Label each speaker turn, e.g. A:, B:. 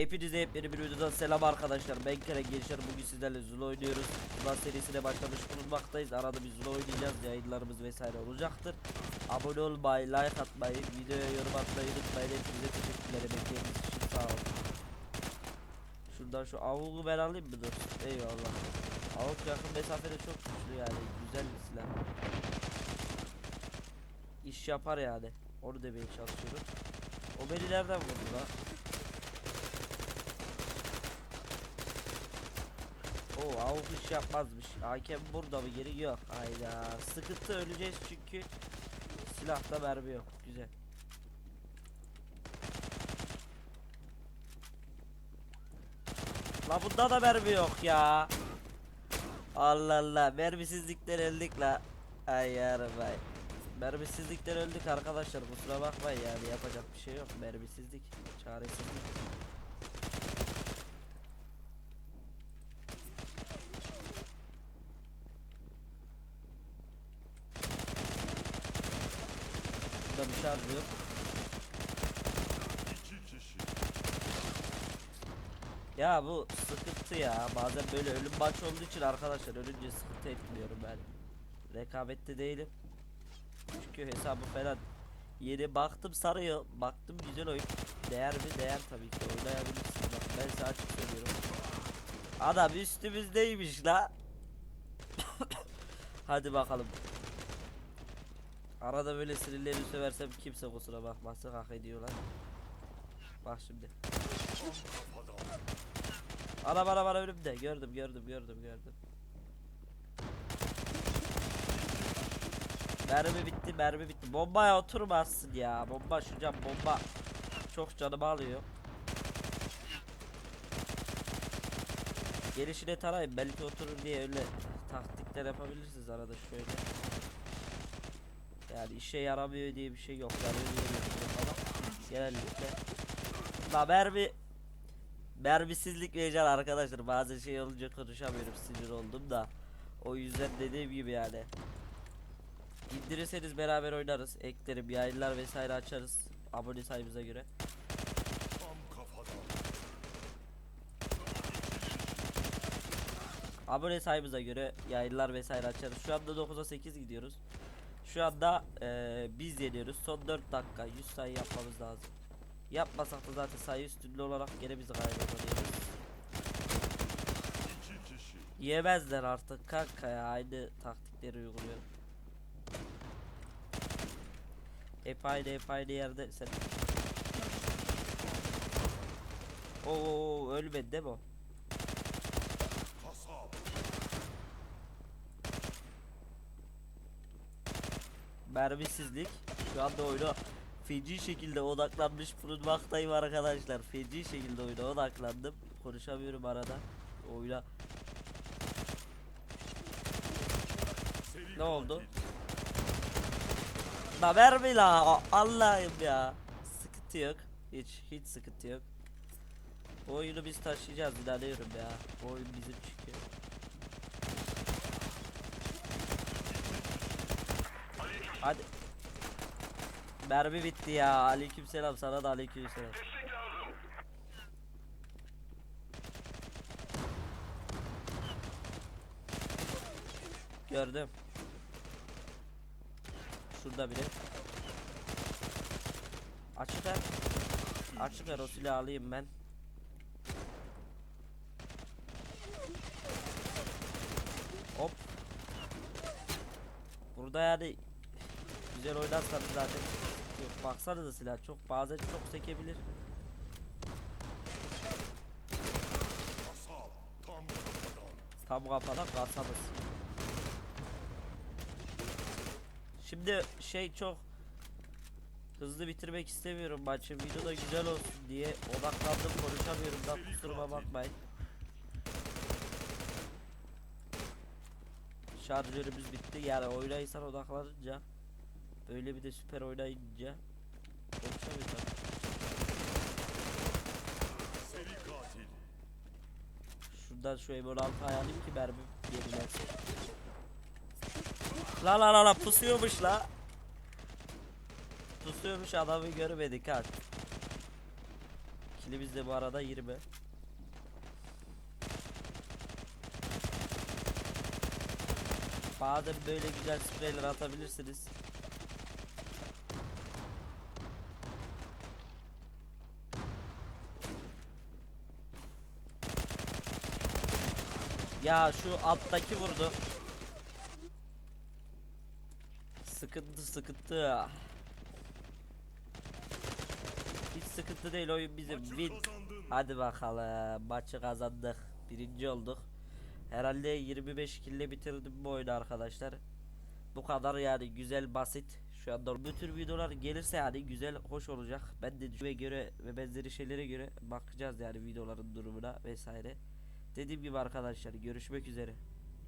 A: Hepinize yepyeni bir videodan selam arkadaşlar. Ben Kerem Gençler bugün sizlerle Zula oynuyoruz. Zula serisine başlamış bulunmaktayız. Arada bir Zula oynayacağız. Yayınlarımız vesaire olacaktır. Abone olmayı, like atmayı, videoya yorum atmayı unutmayın. Hepinize teşekkürler. Emeklediğiniz için sağ olun. Şuradan şu avuğu ben alayım mı dur? Eyvallah. Avuk yakın mesafede çok güçlü yani. Güzel bir silah. İş yapar yani. Onu demeye çalışıyorum. O beni nereden vurdu lan? Oo avuk iş yapmazmış. Hakem burada mı geri yok. Hayda. Sıkıntı öleceğiz çünkü silahta mermi yok. Güzel. La bunda da mermi yok ya. Allah Allah. Mermisizlikten öldük la. Ay yarım ay. Mermisizlikten öldük arkadaşlar. Kusura bakmayın yani yapacak bir şey yok. Mermisizlik. Çaresizlik. Burada bir şarj yok. Ya bu sıkıntı ya. Bazen böyle ölüm maç olduğu için arkadaşlar ölünce sıkıntı etmiyorum ben. Rekabette değilim. Çünkü hesabı falan yeni baktım sarıyor. Baktım güzel oyun. Değer mi? Değer tabii ki. Oynayabilirsin. Ben size açık söylüyorum. Adam üstümüzdeymiş la. Hadi bakalım. Arada böyle sinirlerini söversem kimse kusura bakmasın hak ediyorlar. Bak şimdi. Ana bana bana önümde. Gördüm gördüm gördüm gördüm. Mermi bitti mermi bitti. Bombaya oturmazsın ya. Bomba şuracağım bomba. Çok canımı alıyor. Gelişine tarayın belki oturur diye öyle taktikler yapabilirsiniz arada şöyle. Yani işe yaramıyor diye bir şey yok. Yarıyor diye ama genellikle. La mermi Mermisizlik vereceksin arkadaşlar. Bazen şey olunca konuşamıyorum sinir oldum da. O yüzden dediğim gibi yani. İndirirseniz beraber oynarız. Eklerim, yayınlar vesaire açarız. Abone sayımıza göre. Abone sayımıza göre yayınlar vesaire açarız. Şu anda 9'a 8 gidiyoruz. Şu anda eee, biz yeniyoruz. Son 4 dakika 100 sayı yapmamız lazım. Yapmasak da zaten sayı üstünlüğü olarak gene biz kaybediyoruz. Yemezler artık kanka ya aynı taktikleri uyguluyorum. Hep aynı hep aynı yerde sen. Oo ölmedi değil mi o? Mermisizlik. Şu anda oyuna feci şekilde odaklanmış bulunmaktayım arkadaşlar. Feci şekilde oyuna odaklandım. Konuşamıyorum arada. Oyuna Ne oldu? La verme la Allah'ım ya. Sıkıntı yok. Hiç hiç sıkıntı yok. Oyunu biz taşıyacağız inanıyorum ya. Bu oyun bizim çünkü. Hadi. Mermi bitti ya. Aleykümselam sana da aleykümselam. Gördüm. Şurada biri. Açık ver. Açık ver o silahı alayım ben. Hop. Burada yani güzel oynarsanız zaten yok baksanıza silah çok bazen çok sekebilir. Tam kafadan kasamız. Şimdi şey çok hızlı bitirmek istemiyorum maçı. Video da güzel olsun diye odaklandım konuşamıyorum da kusuruma bakmayın. Şarjörümüz bitti. Yani oyuna insan odaklanınca böyle bir de süper oynayınca konuşamıyorum. Şuradan şu M16 ayarlayayım ki mermi yenilensin. La la la la pusuyormuş la. Pusuyormuş adamı görmedik ha. Kilimiz de bu arada 20. Bazen böyle güzel spreyler atabilirsiniz. Ya şu alttaki vurdu. Sıkıntı sıkıntı. Hiç sıkıntı değil oyun bizim. Win. Hadi bakalım maçı kazandık. Birinci olduk. Herhalde 25 kille bitirdim bu oyunu arkadaşlar. Bu kadar yani güzel basit. Şu anda bu tür videolar gelirse yani güzel hoş olacak. Ben de göre ve benzeri şeylere göre bakacağız yani videoların durumuna vesaire. Dediğim gibi arkadaşlar görüşmek üzere.